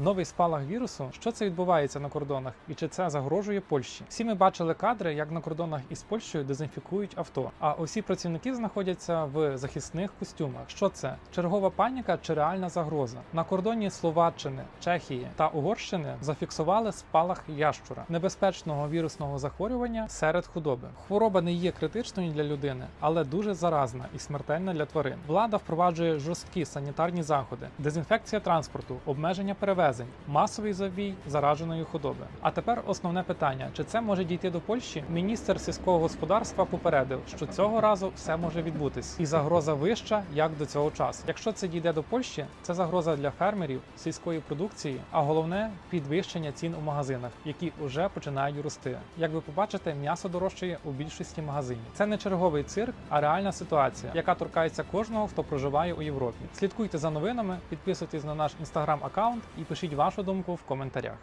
Новий спалах вірусу. Що це відбувається на кордонах і чи це загрожує Польщі? Всі ми бачили кадри, як на кордонах із Польщею дезінфікують авто. А усі працівники знаходяться в захисних костюмах. Що це? Чергова паніка чи реальна загроза? На кордоні Словаччини, Чехії та Угорщини зафіксували спалах ящура небезпечного вірусного захворювання серед худоби. Хвороба не є критичною для людини, але дуже заразна і смертельна для тварин. Влада впроваджує жорсткі санітарні заходи, дезінфекція транспорту, обмеження перевезень, масовий завій зараженої худоби. А тепер основне питання: чи це може дійти до Польщі? Міністр сільського господарства попередив, що цього разу все може відбутись, і загроза вища як до цього часу. Якщо це дійде до Польщі, це загроза для фермерів, сільської продукції, а головне підвищення цін у магазинах, які вже починають рости. Як ви побачите, м'ясо дорожчає у більшості магазинів. Це не черговий цирк, а реальна ситуація, яка торкається кожного, хто проживає у Європі. Слідкуйте за новинами, підписуйтесь на наш інстаграм аккаунт і пишіть вашу думку в коментарях.